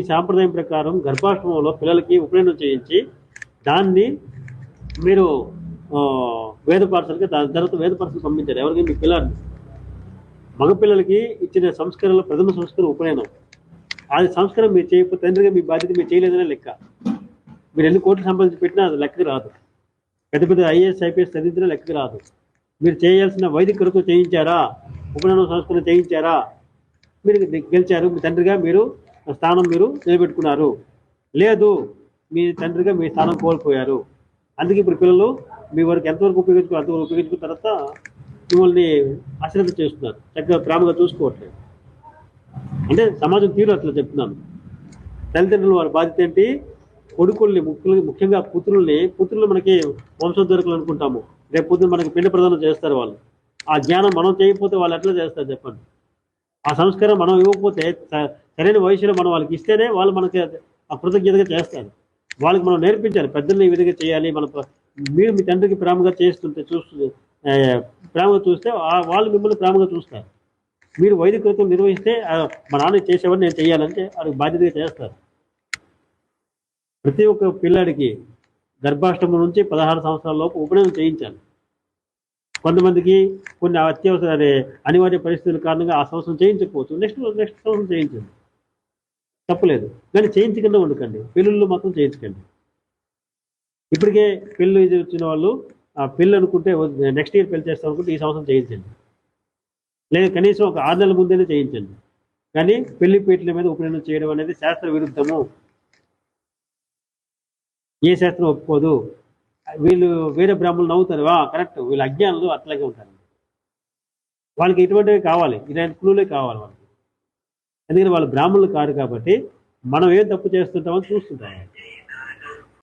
ఈ సాంప్రదాయం ప్రకారం గర్భాష్టమంలో పిల్లలకి ఉపనయనం చేయించి దాన్ని మీరు వేద పార్సల్కి దాని తర్వాత వేద పార్సల్ పంపించారు. ఎవరికి మీ పిల్లల్ని మగపిల్లలకి ఇచ్చిన సంస్కారంలో ప్రథమ సంస్కారం ఉపనయనం. అది సంస్కారం మీరు చేయకపోతే తండ్రిగా మీ బాధ్యత మీరు చేయలేదనే లెక్క. మీరు ఎన్ని కోట్లు సంపాదించి పెట్టినా అది లెక్కకు రాదు. పెద్ద పెద్ద ఐఏఎస్ ఐపీఎస్ చదివించినా లెక్కకు రాదు. మీరు చేయాల్సిన వైదిక కొరకు చేయించారా? ఉపనయనం సంస్కరణ చేయించారా? మీరు గెలిచారు. మీ తండ్రిగా మీరు స్థానం మీరు నిలబెట్టుకున్నారు. లేదు మీ తండ్రిగా మీ స్థానం కోల్పోయారు. అందుకే ఇప్పుడు పిల్లలు మీ వరకు ఎంతవరకు ఉపయోగించుకో అంతవరకు ఉపయోగించుకున్న తర్వాత మిమ్మల్ని ఆశ్రద్ధ చేస్తున్నారు. చక్కగా ప్రేమగా చూసుకోవట్లేదు. అంటే సమాజం తీరు అట్లా చెప్తున్నాను. తల్లిదండ్రులు వారి బాధ్యత ఏంటి? కొడుకుల్ని ముఖ్యంగా ముఖ్యంగా పుత్రుల్ని పుత్రులు మనకి వంశోద్ధరకులు అనుకుంటాము. రేపు పొద్దున మనకి పిండ ప్రదానం చేస్తారు వాళ్ళు. ఆ జ్ఞానం మనం చేయకపోతే వాళ్ళు ఎట్లా చేస్తారు చెప్పండి? ఆ సంస్కారం మనం ఇవ్వకపోతే సరైన వయసులో మనం వాళ్ళకి ఇస్తేనే వాళ్ళు మనకి ఆ కృతజ్ఞతగా చేస్తారు. వాళ్ళకి మనం నేర్పించాలి. పెద్దల్ని ఈ విధంగా చేయాలి. మన మీరు మీ తండ్రికి ప్రేమగా చేస్తుంటే చూస్తుంది ప్రేమగా చూస్తే ఆ- వాళ్ళు మిమ్మల్ని ప్రేమగా చూస్తారు. మీరు వైదిక కృతం నిర్వహిస్తే మా నాన్న చేసేవాడిని నేను చేయాలంటే వాళ్ళకి బాధ్యతగా చేస్తారు. ప్రతి ఒక్క పిల్లాడికి గర్భాష్టమం నుంచి పదహారు సంవత్సరాల లోపు ఉపనయనం చేయించాలి. కొంతమందికి కొన్ని అత్యవసర అనివార్య పరిస్థితుల కారణంగా ఆ సంవత్సరం చేయించకపోవచ్చు. నెక్స్ట్ నెక్స్ట్ సంవత్సరం చేయించండి. తప్పలేదు. కానీ చేయించకుండా ఉండకండి. పెళ్ళిళ్ళు మాత్రం చేయించకండి. ఇప్పటికే పెళ్ళి ఇది వచ్చిన వాళ్ళు ఆ పెళ్ళి అనుకుంటే నెక్స్ట్ ఇయర్ పెళ్ళి చేస్తాం అనుకుంటే ఈ సంవత్సరం చేయించండి. లేదా కనీసం ఒక ఆరు నెలల ముందేనే చేయించండి. కానీ పెళ్ళి పీటల మీద ఉపనయనం చేయడం అనేది శాస్త్ర విరుద్ధము ఏ శాస్త్రం ఒప్పుకోదు? వీళ్ళు వేరే బ్రాహ్మణులు నవ్వుతారు. "వా, కరెక్ట్ వీళ్ళు అజ్ఞానులు అట్లాగే ఉంటారు. వాళ్ళకి ఇటువంటివి కావాలి. ఇలాంటి క్లూలే కావాలి వాళ్ళకి. ఎందుకంటే వాళ్ళు బ్రాహ్మణులు కారు కాబట్టి మనం ఏం తప్పు చేస్తుంటామని చూస్తుంటాం